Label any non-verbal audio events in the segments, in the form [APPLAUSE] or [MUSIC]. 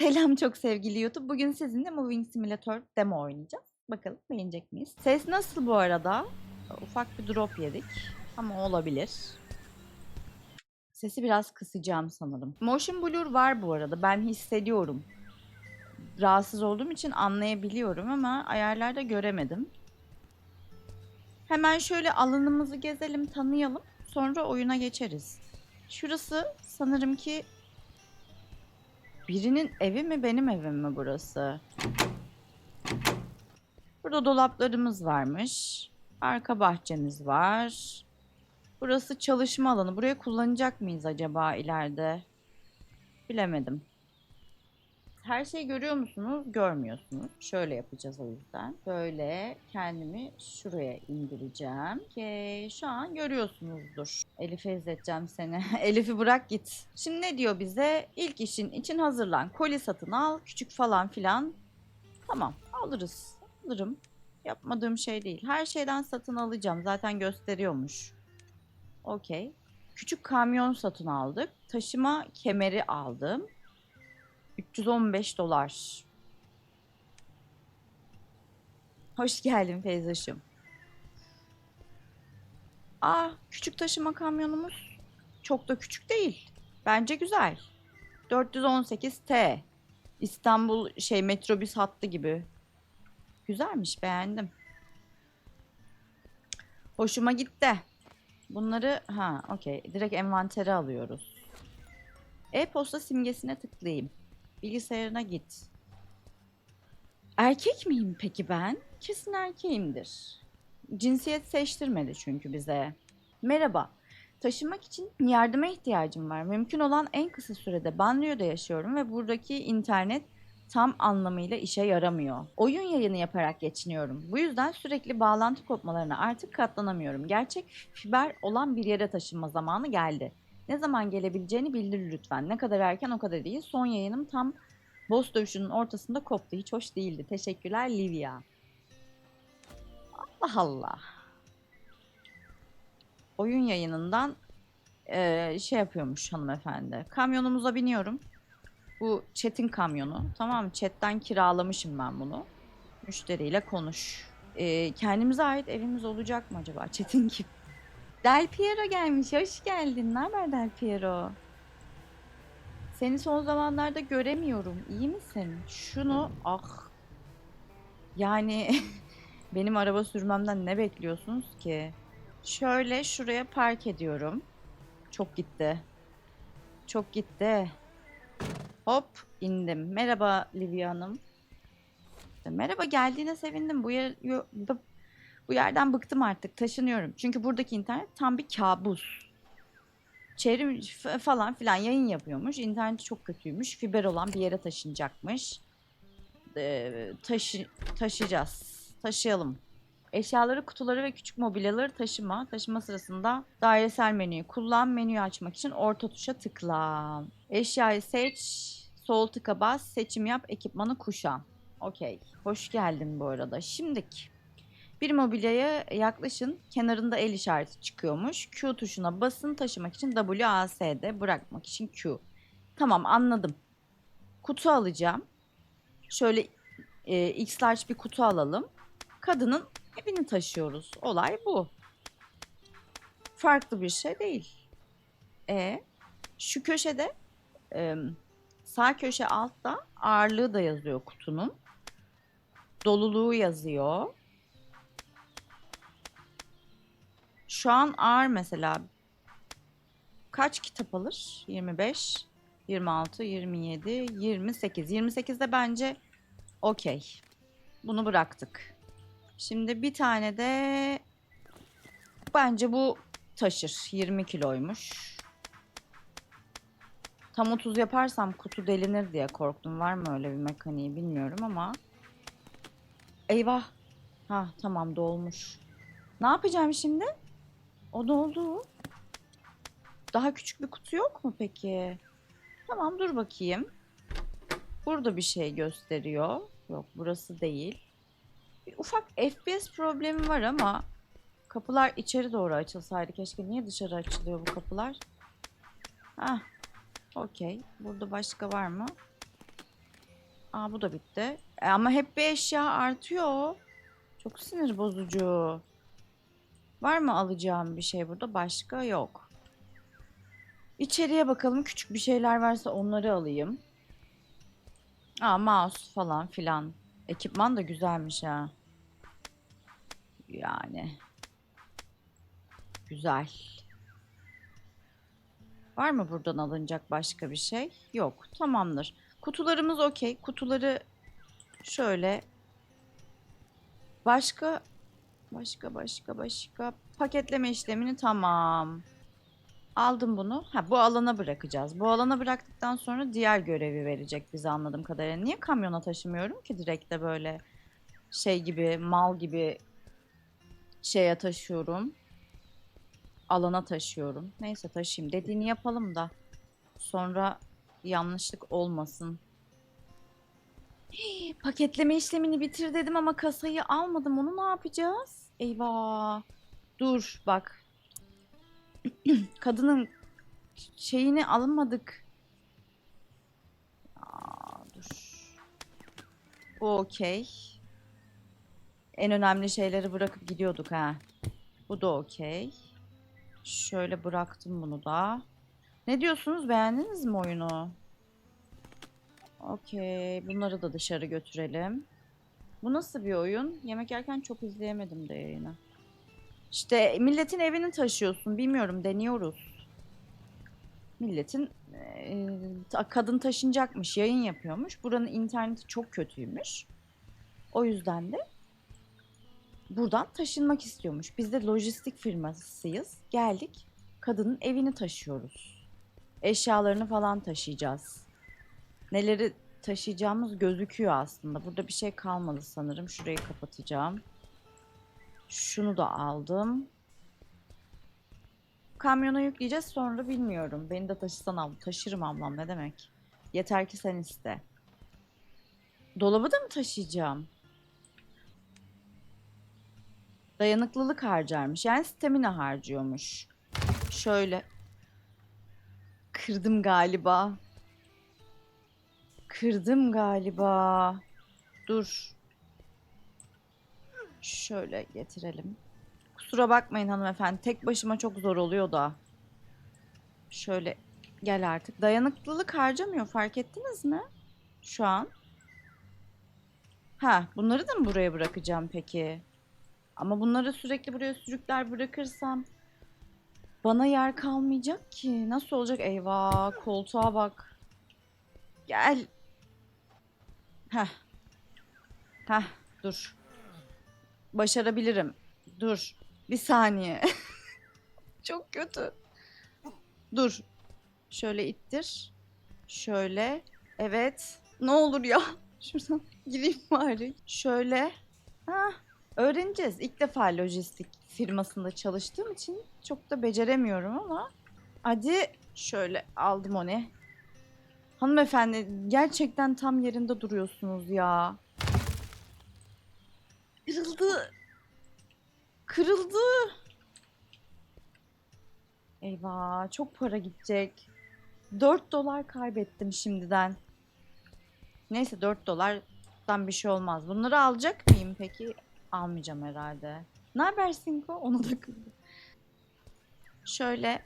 Selam çok sevgili YouTube. Bugün sizinle Moving Simulator demo oynayacağız. Bakalım beğenecek miyiz? Ses nasıl bu arada? Ufak bir drop yedik ama olabilir. Sesi biraz kısacağım sanırım. Motion blur var bu arada. Ben hissediyorum. Rahatsız olduğum için anlayabiliyorum ama ayarlarda göremedim. Hemen şöyle alanımızı gezelim, tanıyalım. Sonra oyuna geçeriz. Şurası sanırım ki Birinin evi mi benim evim mi burası? Burada dolaplarımız varmış. Arka bahçemiz var. Burası çalışma alanı. Burayı kullanacak mıyız acaba ileride? Bilemedim. Her şeyi görüyor musunuz? Görmüyorsunuz. Şöyle yapacağız o yüzden. Böyle kendimi şuraya indireceğim. Ki şu an görüyorsunuzdur. Elif'e izleteceğim seni. [LAUGHS] Elif'i bırak git. Şimdi ne diyor bize? İlk işin için hazırlan. Koli satın al. Küçük falan filan. Tamam alırız. Alırım. Yapmadığım şey değil. Her şeyden satın alacağım. Zaten gösteriyormuş. Okey. Küçük kamyon satın aldık. Taşıma kemeri aldım. 315 dolar. Hoş geldin Feyzoş'um. Aa, küçük taşıma kamyonumuz çok da küçük değil. Bence güzel. 418 T. İstanbul şey metrobüs hattı gibi. Güzelmiş, beğendim. Hoşuma gitti. Bunları ha, okey. Direkt envantere alıyoruz. E-posta simgesine tıklayayım. Bilgisayarına git. Erkek miyim peki ben? Kesin erkeğimdir. Cinsiyet seçtirmedi çünkü bize. Merhaba. Taşınmak için yardıma ihtiyacım var. Mümkün olan en kısa sürede banliyöde yaşıyorum ve buradaki internet tam anlamıyla işe yaramıyor. Oyun yayını yaparak geçiniyorum. Bu yüzden sürekli bağlantı kopmalarına artık katlanamıyorum. Gerçek fiber olan bir yere taşınma zamanı geldi. Ne zaman gelebileceğini bildir lütfen. Ne kadar erken o kadar iyi. Son yayınım tam boss dövüşünün ortasında koptu. Hiç hoş değildi. Teşekkürler Livia. Allah Allah. Oyun yayınından eee, şey yapıyormuş hanımefendi. Kamyonumuza biniyorum. Bu chat'in kamyonu. Tamam? Chat'ten kiralamışım ben bunu. Müşteriyle konuş. Eee, kendimize ait evimiz olacak mı acaba? Chat'in gibi. Del Piero gelmiş. Hoş geldin. Ne haber Del Piero? Seni son zamanlarda göremiyorum. İyi misin? Şunu ah. Yani [LAUGHS] benim araba sürmemden ne bekliyorsunuz ki? Şöyle şuraya park ediyorum. Çok gitti. Çok gitti. Hop indim. Merhaba Livia Hanım. Merhaba geldiğine sevindim. Bu yer bu- yerden bıktım artık. Taşınıyorum. Çünkü buradaki internet tam bir kabus. Çevrim falan filan yayın yapıyormuş. İnterneti çok kötüymüş. Fiber olan bir yere taşınacakmış. Ee, taşı taşıyacağız. Taşıyalım. Eşyaları, kutuları ve küçük mobilyaları taşıma. Taşıma sırasında dairesel menüyü kullan. Menüyü açmak için orta tuşa tıkla. Eşyayı seç. Sol tıka bas. Seçim yap. Ekipmanı kuşan. Okey. Hoş geldin bu arada. Şimdiki. Bir mobilyaya yaklaşın. Kenarında el işareti çıkıyormuş. Q tuşuna basın. Taşımak için WASD. Bırakmak için Q. Tamam anladım. Kutu alacağım. Şöyle e, X large bir kutu alalım. Kadının evini taşıyoruz. Olay bu. Farklı bir şey değil. E şu köşede e, sağ köşe altta ağırlığı da yazıyor kutunun. Doluluğu yazıyor. Şu an ağır mesela kaç kitap alır? 25, 26, 27, 28. 28'de bence okey. Bunu bıraktık. Şimdi bir tane de bence bu taşır. 20 kiloymuş. Tam 30 yaparsam kutu delinir diye korktum. Var mı öyle bir mekaniği bilmiyorum ama. Eyvah. Ha tamam dolmuş. Ne yapacağım şimdi? O doldu. Daha küçük bir kutu yok mu peki? Tamam dur bakayım. Burada bir şey gösteriyor. Yok burası değil. Bir ufak FPS problemi var ama kapılar içeri doğru açılsaydı keşke. Niye dışarı açılıyor bu kapılar? Ah, okey. Burada başka var mı? Aa bu da bitti. E, ama hep bir eşya artıyor. Çok sinir bozucu. Var mı alacağım bir şey burada? Başka yok. İçeriye bakalım. Küçük bir şeyler varsa onları alayım. Aa mouse falan filan. Ekipman da güzelmiş ha. Yani. Güzel. Var mı buradan alınacak başka bir şey? Yok. Tamamdır. Kutularımız okey. Kutuları şöyle. Başka başka başka başka paketleme işlemini tamam. Aldım bunu. Ha bu alana bırakacağız. Bu alana bıraktıktan sonra diğer görevi verecek bize anladığım kadarıyla. Niye kamyona taşımıyorum ki direkt de böyle şey gibi mal gibi şeye taşıyorum. Alana taşıyorum. Neyse taşıyayım. Dediğini yapalım da sonra yanlışlık olmasın. Hii, [GASPS] paketleme işlemini bitir dedim ama kasayı almadım. Onu ne yapacağız? Eyvah. Dur bak. [CLEARS THROAT] Kadının şeyini almadık. Aa, dur. Bu okey. En önemli şeyleri bırakıp gidiyorduk ha. Bu da okey. Şöyle bıraktım bunu da. Ne diyorsunuz? Beğendiniz mi oyunu? Okey. Bunları da dışarı götürelim. Bu nasıl bir oyun? Yemek yerken çok izleyemedim de yayını. İşte milletin evini taşıyorsun. Bilmiyorum deniyoruz. Milletin ta- kadın taşınacakmış, yayın yapıyormuş. Buranın interneti çok kötüymüş. O yüzden de buradan taşınmak istiyormuş. Biz de lojistik firmasıyız. Geldik, kadının evini taşıyoruz. Eşyalarını falan taşıyacağız. Neleri taşıyacağımız gözüküyor aslında. Burada bir şey kalmadı sanırım. Şurayı kapatacağım. Şunu da aldım. Kamyona yükleyeceğiz sonra bilmiyorum. Beni de taşısan abla. Taşırım ablam ne demek. Yeter ki sen iste. Dolabı da mı taşıyacağım? Dayanıklılık harcarmış. Yani stamina harcıyormuş. Şöyle. Kırdım galiba. Kırdım galiba. Dur. Şöyle getirelim. Kusura bakmayın hanımefendi. Tek başıma çok zor oluyor da. Şöyle gel artık. Dayanıklılık harcamıyor fark ettiniz mi? Şu an. Ha, bunları da mı buraya bırakacağım peki? Ama bunları sürekli buraya sürükler bırakırsam bana yer kalmayacak ki. Nasıl olacak? Eyvah, koltuğa bak. Gel. Heh. Heh, dur. Başarabilirim. Dur. Bir saniye. [LAUGHS] Çok kötü. Dur. Şöyle ittir. Şöyle. Evet. Ne olur ya. [LAUGHS] Şuradan gireyim bari. Şöyle. Ha, öğreneceğiz. İlk defa lojistik firmasında çalıştığım için çok da beceremiyorum ama hadi şöyle aldım onu. Hanımefendi gerçekten tam yerinde duruyorsunuz ya. Kırıldı. Kırıldı. Eyvah çok para gidecek. 4 dolar kaybettim şimdiden. Neyse 4 dolardan bir şey olmaz. Bunları alacak mıyım peki? Almayacağım herhalde. Ne haber Sinko? Ona da kırdı. Şöyle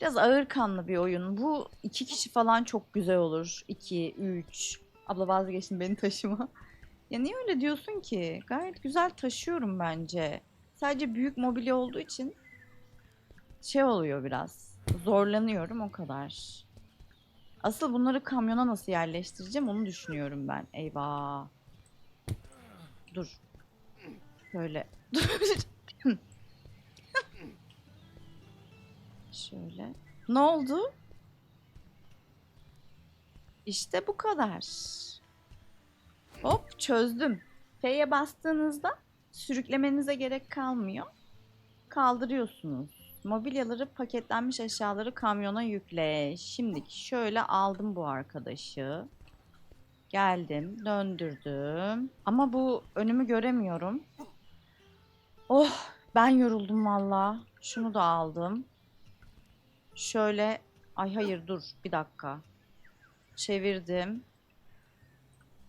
biraz ağır kanlı bir oyun. Bu iki kişi falan çok güzel olur. 2, 3. Abla vazgeçtin beni taşıma. Ya niye öyle diyorsun ki? Gayet güzel taşıyorum bence. Sadece büyük mobilya olduğu için şey oluyor biraz. Zorlanıyorum o kadar. Asıl bunları kamyona nasıl yerleştireceğim onu düşünüyorum ben. Eyvah. Dur. Şöyle. [LAUGHS] Dur. Şöyle. Ne oldu? İşte bu kadar. Hop çözdüm. F'ye bastığınızda sürüklemenize gerek kalmıyor. Kaldırıyorsunuz. Mobilyaları, paketlenmiş eşyaları kamyona yükle. Şimdi şöyle aldım bu arkadaşı. Geldim, döndürdüm. Ama bu önümü göremiyorum. Oh, ben yoruldum valla. Şunu da aldım. Şöyle, ay hayır dur, bir dakika. Çevirdim.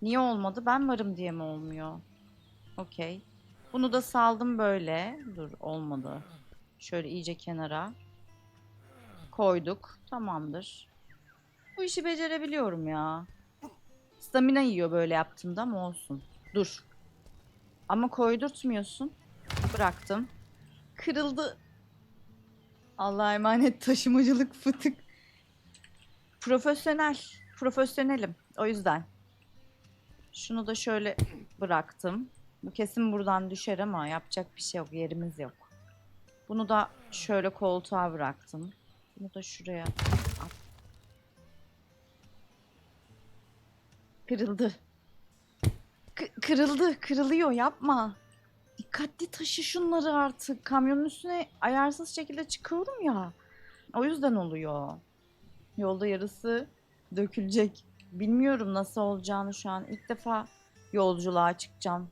Niye olmadı? Ben varım diye mi olmuyor? Okey. Bunu da saldım böyle. Dur olmadı. Şöyle iyice kenara. Koyduk. Tamamdır. Bu işi becerebiliyorum ya. Stamina yiyor böyle yaptığımda ama olsun. Dur. Ama koydurtmuyorsun. Bıraktım. Kırıldı. Allah'a emanet taşımacılık fıtık. Profesyonel. Profesyonelim. O yüzden. Şunu da şöyle bıraktım. Bu kesin buradan düşer ama yapacak bir şey yok. Yerimiz yok. Bunu da şöyle koltuğa bıraktım. Bunu da şuraya at. Kırıldı. K- kırıldı. Kırılıyor. Yapma. Dikkatli taşı şunları artık. Kamyonun üstüne ayarsız şekilde çıkıyorum ya. O yüzden oluyor. Yolda yarısı dökülecek. Bilmiyorum nasıl olacağını şu an. İlk defa yolculuğa çıkacağım.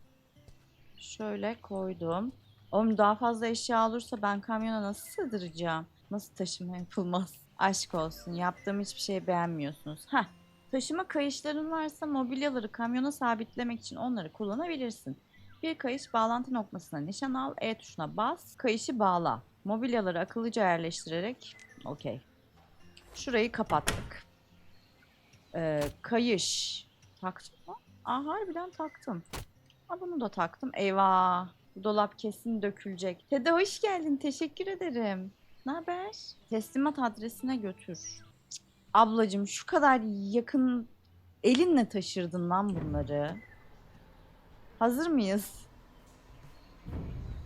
Şöyle koydum. Oğlum daha fazla eşya olursa ben kamyona nasıl sığdıracağım? Nasıl taşıma yapılmaz? Aşk olsun. Yaptığım hiçbir şeyi beğenmiyorsunuz. Heh. Taşıma kayışların varsa mobilyaları kamyona sabitlemek için onları kullanabilirsin. Bir kayış bağlantı noktasına nişan al, E tuşuna bas, kayışı bağla. Mobilyaları akıllıca yerleştirerek, okey. Şurayı kapattık. Ee, kayış. Taktım mı? Aa harbiden taktım. Aa, bunu da taktım. Eyvah. Bu dolap kesin dökülecek. Tede hoş geldin. Teşekkür ederim. Ne haber? Teslimat adresine götür. Ablacım şu kadar yakın elinle taşırdın lan bunları. Hazır mıyız?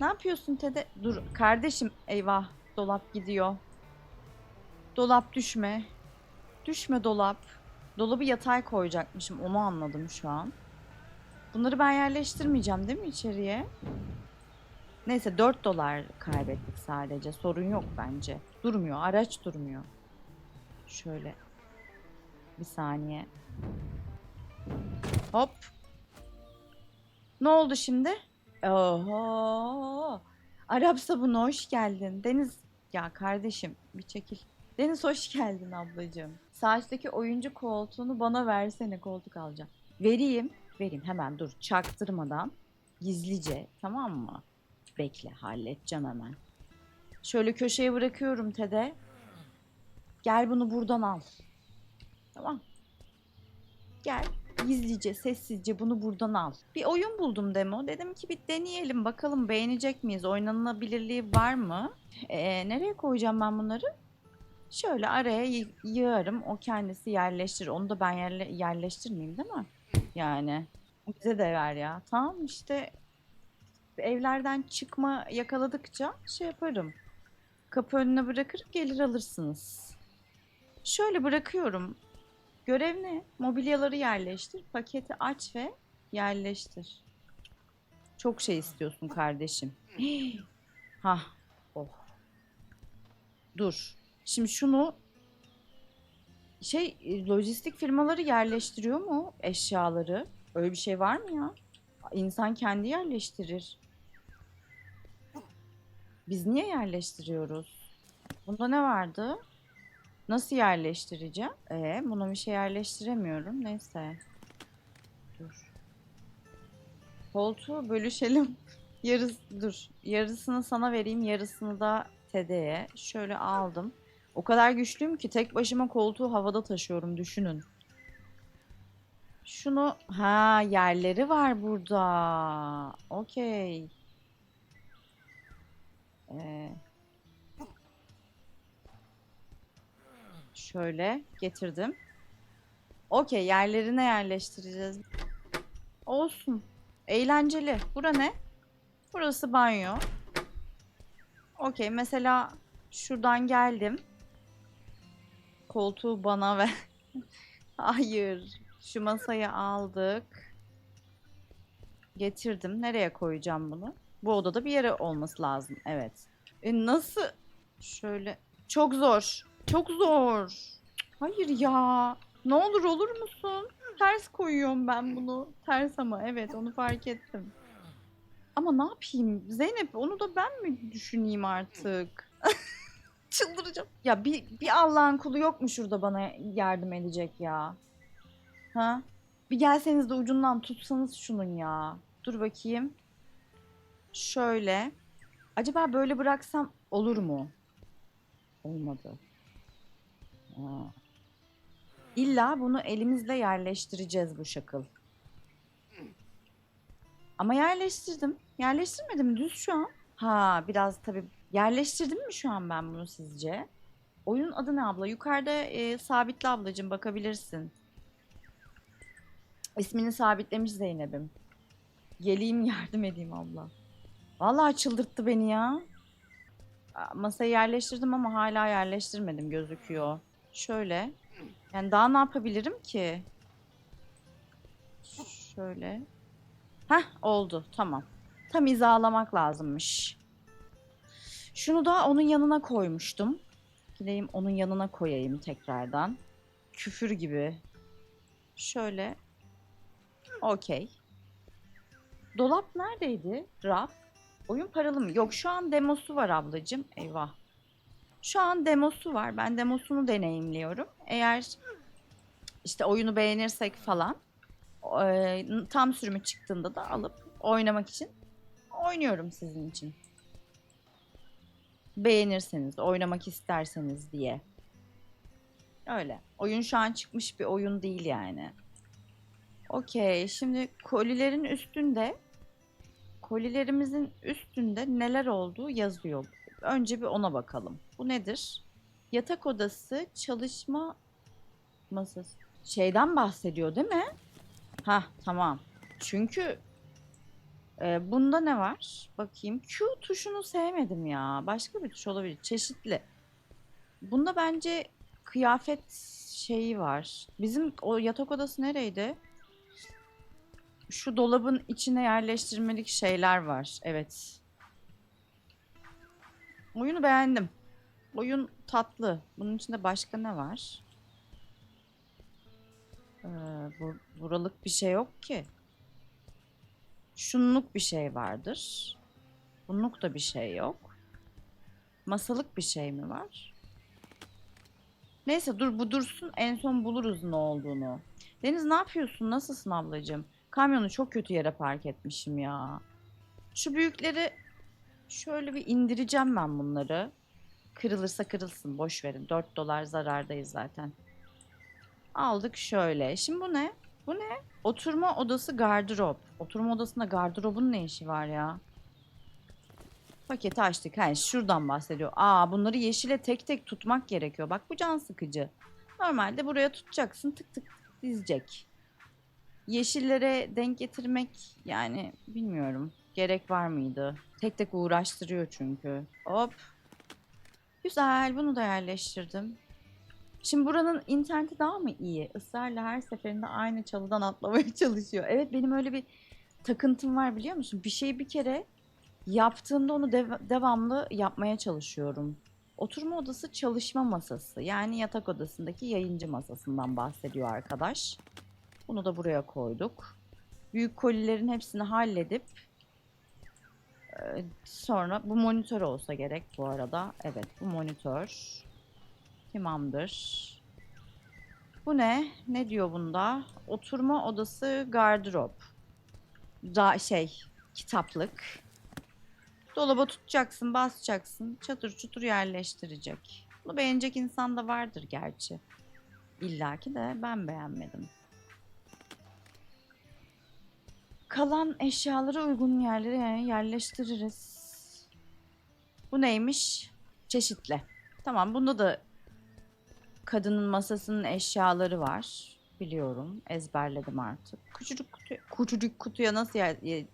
Ne yapıyorsun Tede? Dur kardeşim. Eyvah. Dolap gidiyor. Dolap düşme. Düşme dolap. Dolabı yatay koyacakmışım. Onu anladım şu an. Bunları ben yerleştirmeyeceğim değil mi içeriye? Neyse 4 dolar kaybettik sadece. Sorun yok bence. Durmuyor. Araç durmuyor. Şöyle. Bir saniye. Hop. Ne oldu şimdi? Oho. Arap sabunu hoş geldin. Deniz ya kardeşim bir çekil. Deniz hoş geldin ablacığım. Saçtaki oyuncu koltuğunu bana versene koltuk alacağım. Vereyim. Vereyim hemen dur çaktırmadan. Gizlice tamam mı? Bekle halledeceğim hemen. Şöyle köşeye bırakıyorum Tede. Gel bunu buradan al. Tamam. Gel gizlice sessizce bunu buradan al. Bir oyun buldum demo. Dedim ki bir deneyelim bakalım beğenecek miyiz? Oynanabilirliği var mı? Ee, nereye koyacağım ben bunları? Şöyle araya yı- yığarım. O kendisi yerleştirir. Onu da ben yerle yerleştirmeyeyim değil mi? Yani. Bize de ver ya. Tamam işte evlerden çıkma yakaladıkça şey yaparım. Kapı önüne bırakır gelir alırsınız. Şöyle bırakıyorum. Görev ne? Mobilyaları yerleştir. Paketi aç ve yerleştir. Çok şey istiyorsun kardeşim. [GASPS] ha, oh. Dur. Şimdi şunu şey e, lojistik firmaları yerleştiriyor mu eşyaları? Öyle bir şey var mı ya? İnsan kendi yerleştirir. Biz niye yerleştiriyoruz? Bunda ne vardı? Nasıl yerleştireceğim? Ee, buna bir şey yerleştiremiyorum. Neyse. Dur. Koltuğu bölüşelim. [LAUGHS] Yarısı dur. Yarısını sana vereyim, yarısını da Tede'ye. Şöyle aldım. O kadar güçlüyüm ki tek başıma koltuğu havada taşıyorum düşünün. Şunu ha yerleri var burada. Okey. Ee, şöyle getirdim. Okey yerlerine yerleştireceğiz. Olsun. Eğlenceli. Bura ne? Burası banyo. Okey mesela şuradan geldim. Koltuğu bana ver. [LAUGHS] Hayır. Şu masayı aldık. Getirdim. Nereye koyacağım bunu? Bu odada bir yere olması lazım. Evet. E nasıl? Şöyle. Çok zor. Çok zor. Hayır ya. Ne olur olur musun? Ters koyuyorum ben bunu. Ters ama evet onu fark ettim. Ama ne yapayım? Zeynep onu da ben mi düşüneyim artık? [LAUGHS] Çıldıracağım. Ya bir, bir Allah'ın kulu yok mu şurada bana yardım edecek ya? Ha? Bir gelseniz de ucundan tutsanız şunun ya. Dur bakayım. Şöyle. Acaba böyle bıraksam olur mu? Olmadı. İlla bunu elimizle yerleştireceğiz bu şakıl. Ama yerleştirdim. Yerleştirmedim düz şu an. Ha biraz tabii yerleştirdim mi şu an ben bunu sizce? Oyunun adı ne abla? Yukarıda e, sabitli ablacığım bakabilirsin. İsmini sabitlemiş Zeynep'im. Geleyim [LAUGHS] yardım edeyim abla. Vallahi çıldırttı beni ya. Masayı yerleştirdim ama hala yerleştirmedim gözüküyor. Şöyle. Yani daha ne yapabilirim ki? Şöyle. Heh oldu tamam. Tam hizalamak lazımmış. Şunu da onun yanına koymuştum. Gideyim onun yanına koyayım tekrardan. Küfür gibi. Şöyle. Okey. Dolap neredeydi? Raf. Oyun paralı mı? Yok şu an demosu var ablacığım. Eyvah. Şu an demosu var. Ben demosunu deneyimliyorum. Eğer işte oyunu beğenirsek falan e, tam sürümü çıktığında da alıp oynamak için oynuyorum sizin için. Beğenirseniz, oynamak isterseniz diye. Öyle. Oyun şu an çıkmış bir oyun değil yani. Okey. Şimdi kolilerin üstünde kolilerimizin üstünde neler olduğu yazıyor. Önce bir ona bakalım. Bu nedir? Yatak odası, çalışma masası. Şeyden bahsediyor değil mi? Ha tamam. Çünkü e, bunda ne var? Bakayım. Q tuşunu sevmedim ya. Başka bir tuş olabilir. Çeşitli. Bunda bence kıyafet şeyi var. Bizim o yatak odası nereydi? Şu dolabın içine yerleştirmelik şeyler var. Evet. Oyunu beğendim. Oyun tatlı. Bunun içinde başka ne var? Ee, bu, buralık bir şey yok ki. Şunluk bir şey vardır. Bunluk da bir şey yok. Masalık bir şey mi var? Neyse dur bu dursun en son buluruz ne olduğunu. Deniz ne yapıyorsun? Nasılsın ablacığım? Kamyonu çok kötü yere park etmişim ya. Şu büyükleri şöyle bir indireceğim ben bunları. Kırılırsa kırılsın boş verin. 4 dolar zarardayız zaten. Aldık şöyle. Şimdi bu ne? Bu ne? Oturma odası gardırop. Oturma odasında gardırobun ne işi var ya? Paketi açtık. Ha, şuradan bahsediyor. Aa bunları yeşile tek tek tutmak gerekiyor. Bak bu can sıkıcı. Normalde buraya tutacaksın tık tık dizecek. Yeşillere denk getirmek yani bilmiyorum. Gerek var mıydı? Tek tek uğraştırıyor çünkü. Hop. Güzel bunu da yerleştirdim. Şimdi buranın interneti daha mı iyi? Israrla her seferinde aynı çalıdan atlamaya [LAUGHS] çalışıyor. Evet benim öyle bir takıntım var biliyor musun? Bir şeyi bir kere yaptığımda onu dev- devamlı yapmaya çalışıyorum. Oturma odası çalışma masası. Yani yatak odasındaki yayıncı masasından bahsediyor arkadaş. Bunu da buraya koyduk. Büyük kolilerin hepsini halledip sonra bu monitör olsa gerek bu arada. Evet bu monitör. Tamamdır. Bu ne? Ne diyor bunda? Oturma odası gardırop. Da şey kitaplık. Dolaba tutacaksın, basacaksın. Çatır çutur yerleştirecek. Bunu beğenecek insan da vardır gerçi. İlla ki de ben beğenmedim. Kalan eşyaları uygun yerlere yerleştiririz. Bu neymiş? Çeşitli. Tamam bunda da kadının masasının eşyaları var. Biliyorum. Ezberledim artık. Küçücük kutu, küçücük kutuya nasıl yer, ye-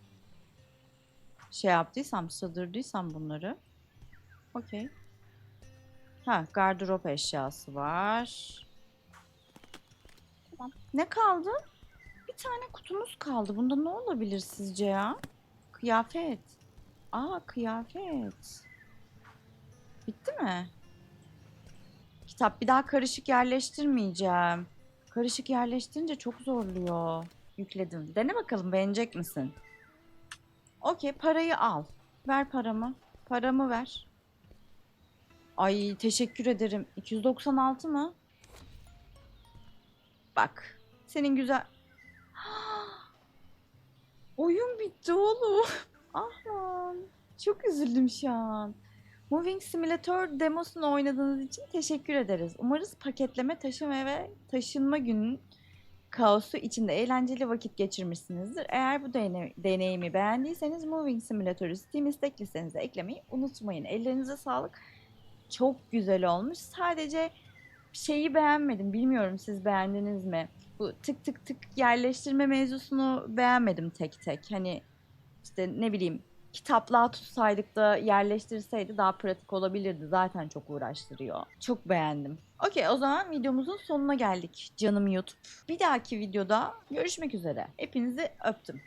şey yaptıysam, sığdırdıysam bunları. Okey. Ha, gardırop eşyası var. Tamam. Ne kaldı? Bir tane kutumuz kaldı. Bunda ne olabilir sizce ya? Kıyafet. Aa, kıyafet. Bitti mi? Kitap bir daha karışık yerleştirmeyeceğim. Karışık yerleştirince çok zorluyor. Yükledim. Dene bakalım beğenecek misin? Okey parayı al. Ver paramı. Paramı ver. Ay teşekkür ederim. 296 mı? Bak. Senin güzel... Oyun bitti oğlum. [LAUGHS] ah. Çok üzüldüm şu an. Moving Simulator demosunu oynadığınız için teşekkür ederiz. Umarız paketleme, taşıma ve taşınma günün kaosu içinde eğlenceli vakit geçirmişsinizdir. Eğer bu dene- deneyimi beğendiyseniz Moving Simulator'u Steam istek listenize eklemeyi unutmayın. Ellerinize sağlık. Çok güzel olmuş. Sadece şeyi beğenmedim. Bilmiyorum siz beğendiniz mi? Bu tık tık tık yerleştirme mevzusunu beğenmedim tek tek. Hani işte ne bileyim kitaplığa tutsaydık da yerleştirseydi daha pratik olabilirdi. Zaten çok uğraştırıyor. Çok beğendim. Okey o zaman videomuzun sonuna geldik canım YouTube. Bir dahaki videoda görüşmek üzere. Hepinizi öptüm.